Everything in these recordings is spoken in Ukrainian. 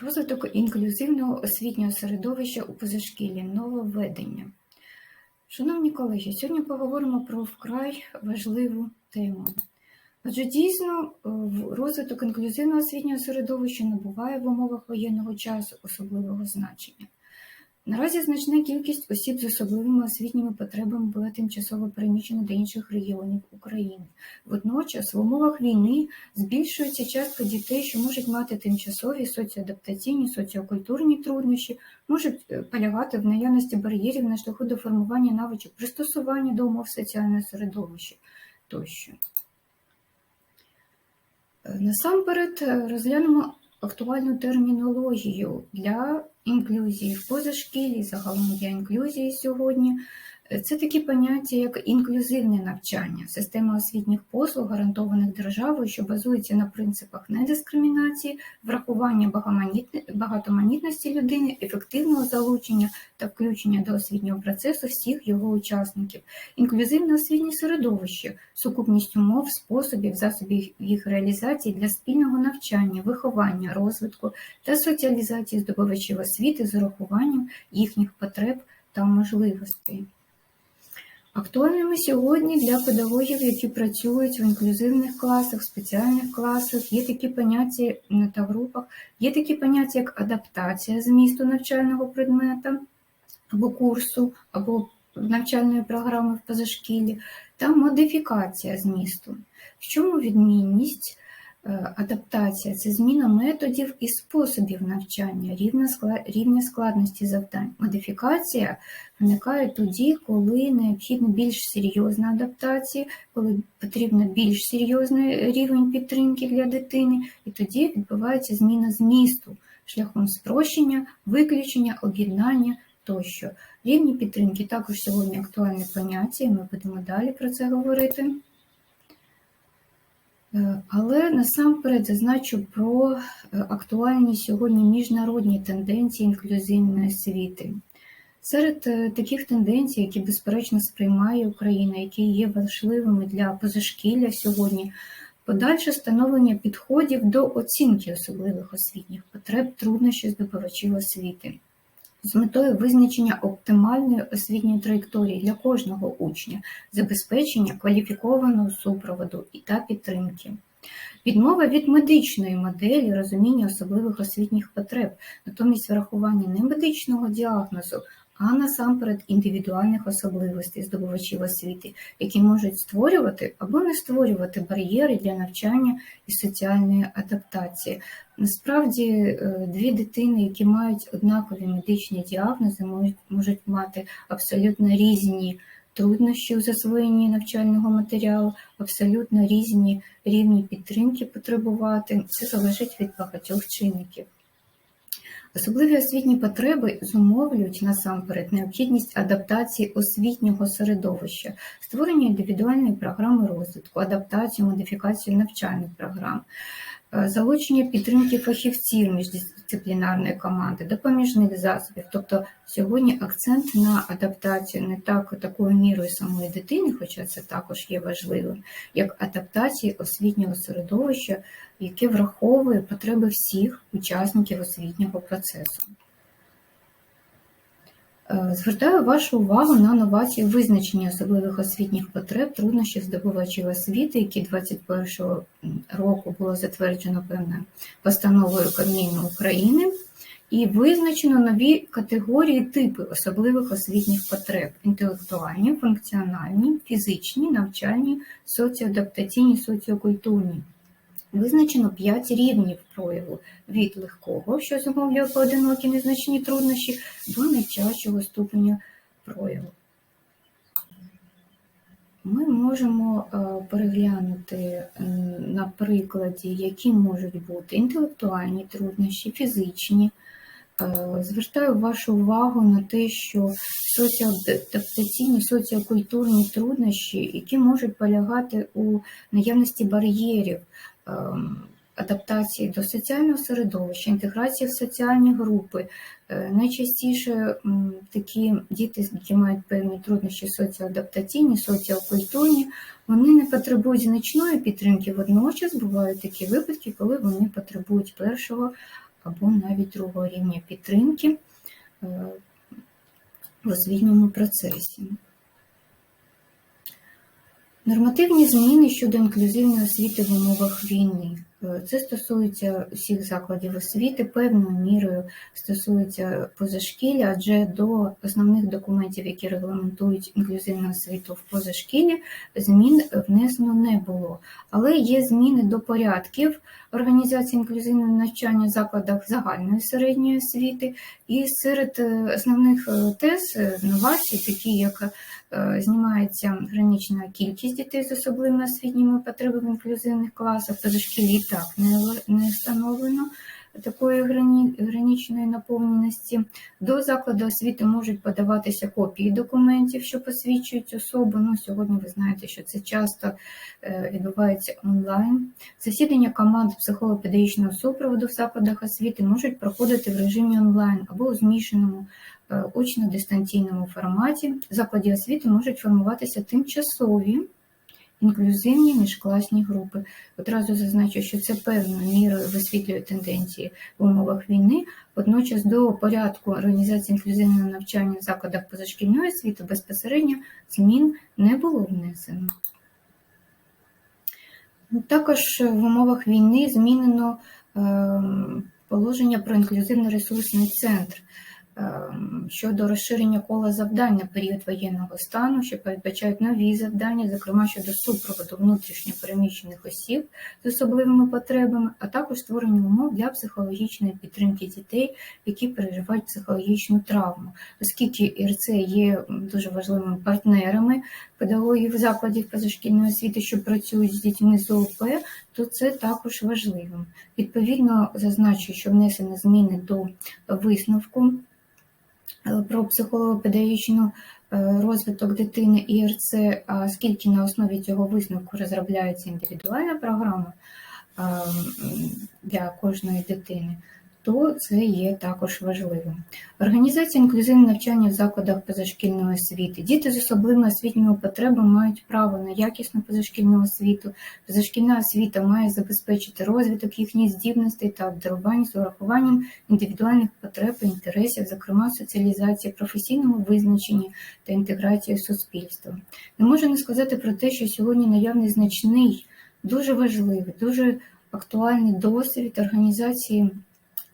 Розвиток інклюзивного освітнього середовища у позашкіллі нововведення. Шановні колеги, сьогодні поговоримо про вкрай важливу тему. Адже дійсно е, розвиток інклюзивного освітнього середовища набуває в умовах воєнного часу особливого значення. Наразі значна кількість осіб з особливими освітніми потребами була тимчасово переміщена до інших регіонів України. Водночас, в умовах війни збільшується частка дітей, що можуть мати тимчасові соціоадаптаційні, соціокультурні труднощі, можуть е, полягати в наявності бар'єрів на шляху до формування навичок пристосування до умов соціального середовища тощо. Е, Насамперед е, розглянемо актуальну термінологію для інклюзії в позашкіллі, загалом для інклюзії сьогодні. Це такі поняття, як інклюзивне навчання, система освітніх послуг, гарантованих державою, що базується на принципах недискримінації, врахування багатоманітності людини, ефективного залучення та включення до освітнього процесу всіх його учасників. Інклюзивне освітнє середовище, сукупність умов, способів, засобів їх реалізації для спільного навчання, виховання, розвитку та соціалізації здобувачів освіти з урахуванням їхніх потреб та можливостей. Актуальними сьогодні для педагогів, які працюють в інклюзивних класах, спеціальних класах, є такі поняття та групах, є такі поняття, як адаптація змісту навчального предмета або курсу, або навчальної програми в позашкіллі, та модифікація змісту. В чому відмінність? Е, Адаптація це зміна методів і способів навчання, рівня складності завдань. Модифікація виникає тоді, коли необхідна більш серйозна адаптація, коли потрібно більш серйозний рівень підтримки для дитини, і тоді відбувається зміна змісту шляхом спрощення, виключення, об'єднання тощо. Рівні підтримки також сьогодні актуальне поняття, і ми будемо далі про це говорити. Е, Але насамперед зазначу про е, актуальні сьогодні міжнародні тенденції інклюзивної освіти. Серед е, таких тенденцій, які безперечно сприймає Україна, які є важливими для позашкілля сьогодні, подальше становлення підходів до оцінки особливих освітніх потреб труднощів здобувачів освіти з метою визначення оптимальної освітньої траєкторії для кожного учня, забезпечення кваліфікованого супроводу і та підтримки. Відмова від медичної моделі розуміння особливих освітніх потреб, натомість врахування не медичного діагнозу, а насамперед індивідуальних особливостей здобувачів освіти, які можуть створювати або не створювати бар'єри для навчання і соціальної адаптації. Насправді, е, дві дитини, які мають однакові медичні діагнози, можуть, можуть мати абсолютно різні труднощі у засвоєнні навчального матеріалу, абсолютно різні рівні підтримки потребувати. Це залежить від багатьох чинників. Особливі освітні потреби зумовлюють насамперед необхідність адаптації освітнього середовища, створення індивідуальної програми розвитку, адаптацію, модифікацію навчальних програм, залучення підтримки фахівців міждисциплінарної команди, допоміжних засобів. Тобто сьогодні акцент на адаптацію не так такою мірою самої дитини, хоча це також є важливим, як адаптації освітнього середовища, яке враховує потреби всіх учасників освітнього процесу. Е, Звертаю вашу увагу на новації визначення особливих освітніх потреб труднощів здобувачів освіти, які 2021 року було затверджено певною постановою Кабміну України, і визначено нові категорії типи особливих освітніх потреб: інтелектуальні, функціональні, фізичні, навчальні, соціоадаптаційні, соціокультурні. Визначено 5 рівнів прояву від легкого, що зумовлює поодинокі незначні труднощі, до найтяжчого ступеня прояву. Ми можемо е, переглянути м, на прикладі, які можуть бути інтелектуальні труднощі, фізичні. Е, Звертаю вашу увагу на те, що соціоадаптаційні, соціокультурні труднощі, які можуть полягати у наявності бар'єрів, адаптації до соціального середовища, інтеграції в соціальні групи. Е, Найчастіше такі діти, які мають певні труднощі соціоадаптаційні, соціокультурні, вони не потребують значної підтримки. Водночас бувають такі випадки, коли вони потребують першого або навіть другого рівня підтримки в освітньому процесі. Нормативні зміни щодо інклюзивної освіти в умовах війни. Е, це стосується всіх закладів освіти, певною мірою стосується позашкілля, адже до основних документів, які регламентують інклюзивну освіту в позашкіллі, змін внесено не було. Але є зміни до порядків організації інклюзивного навчання в закладах загальної середньої освіти, і серед е, основних е, тез новацій, такі як знімається гранична кількість дітей з особливими освітніми потребами в інклюзивних класах, позашкілі так не встановлено такої гранічної наповненості. До закладу освіти можуть подаватися копії документів, що посвідчують особу. Ну, Сьогодні ви знаєте, що це часто е, відбувається онлайн. Засідання команд психолого-педагогічного супроводу в закладах освіти можуть проходити в режимі онлайн або у змішаному е, очно-дистанційному форматі. В закладі освіти можуть формуватися тимчасові інклюзивні міжкласні групи. Одразу зазначу, що це певною мірою висвітлює тенденції в умовах війни. Водночас до порядку організації інклюзивного навчання в закладах позашкільної освіти безпосередньо змін не було внесено. Також в умовах війни змінено ем, положення про інклюзивний ресурсний центр. Ем, щодо розширення кола завдань на період воєнного стану, що передбачають нові завдання, зокрема щодо супроводу внутрішньопереміщених осіб з особливими потребами, а також створення умов для психологічної підтримки дітей, які переживають психологічну травму, оскільки ІРЦ є дуже важливими партнерами педагогів закладів позашкільної освіти, що працюють з дітьми з ООП, то це також важливим. Відповідно, зазначу, що внесені зміни до висновку. Про психолого-педагогічну е, розвиток дитини ІРЦ, скільки на основі цього висновку розробляється індивідуальна програма для кожної дитини то це є також важливим. Організація інклюзивного навчання в закладах позашкільної освіти. Діти з особливими освітніми потребами мають право на якісну позашкільну освіту. Позашкільна освіта має забезпечити розвиток їхніх здібностей та обдарування з урахуванням індивідуальних потреб і інтересів, зокрема соціалізації, професійному визначенні та інтеграції суспільства. Не можу не сказати про те, що сьогодні наявний значний, дуже важливий, дуже актуальний досвід організації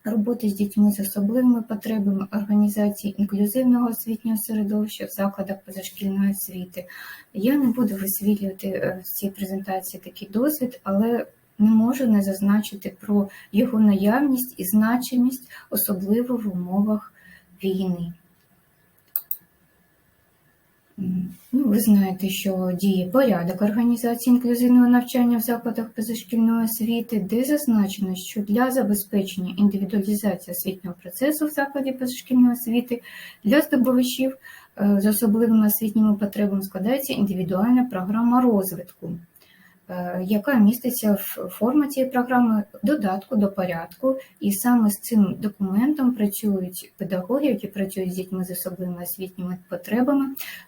роботи з дітьми з особливими потребами організації інклюзивного освітнього середовища в закладах позашкільної освіти. Я не буду висвітлювати е, в цій презентації такий досвід, але не можу не зазначити про його наявність і значимість, особливо в умовах війни. Ну, Ви знаєте, що діє порядок організації інклюзивного навчання в закладах позашкільної освіти, де зазначено, що для забезпечення індивідуалізації освітнього процесу в закладі позашкільної освіти для здобувачів е, з особливими освітніми потребами складається індивідуальна програма розвитку. Е, яка міститься в форматі програми додатку до порядку, і саме з цим документом працюють педагоги, які працюють з дітьми з особливими освітніми потребами.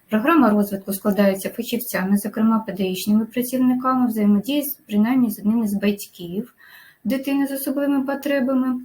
Програма розвитку складається фахівцями, зокрема педагогічними працівниками, взаємодії принаймні з одним із батьків дитини з особливими потребами.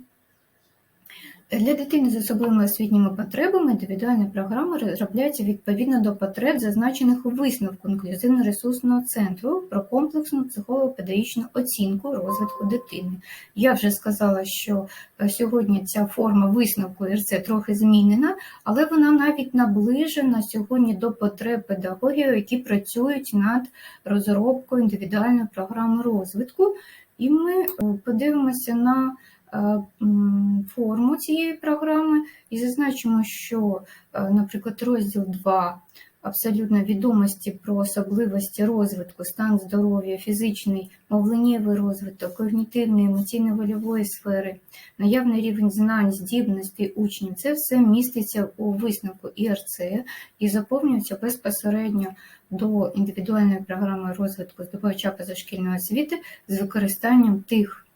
Для дитини з особливими освітніми потребами індивідуальна програма розробляється відповідно до потреб, зазначених у висновку інклюзивно-ресурсного центру про комплексну психолого-педагогічну оцінку розвитку дитини. Я вже сказала, що е, сьогодні ця форма висновку РЦ трохи змінена, але вона навіть наближена сьогодні до потреб педагогів, які працюють над розробкою індивідуальної програми розвитку. І ми е, подивимося на форму цієї програми. І зазначимо, що, е, наприклад, розділ 2 абсолютно відомості про особливості розвитку, стан здоров'я, фізичний, мовленнєвий розвиток, когнітивної, емоційно-вольової сфери, наявний рівень знань, здібностей учнів. Це все міститься у висновку ІРЦ і заповнюється безпосередньо до індивідуальної програми розвитку здобувача позашкільної освіти з використанням тих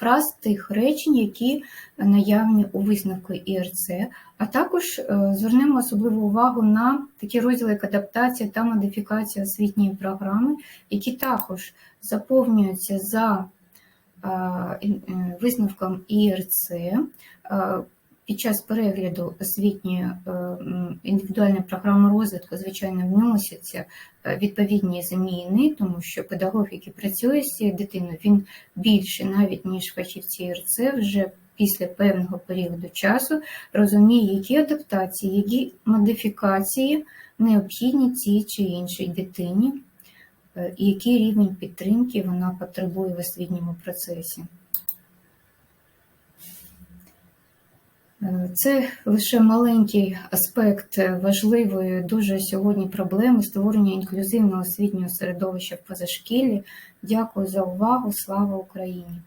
фраз тих речень, які наявні у висновку ІРЦ, а також е, звернемо особливу увагу на такі розділи як адаптація та модифікація освітньої програми, які також заповнюються за ін- е, ІРЦ. Е, під час перегляду освітньої е, індивідуальної програми розвитку, звичайно, вносяться е, відповідні зміни, тому що педагог, який працює з цією дитиною, він більше навіть ніж фахівці ІРЦ вже після певного періоду часу розуміє, які адаптації, які модифікації необхідні цій чи іншій дитині, е, і який рівень підтримки вона потребує в освітньому процесі. Це лише маленький аспект важливої дуже сьогодні проблеми створення інклюзивного освітнього середовища в позашкіллі. Дякую за увагу. Слава Україні!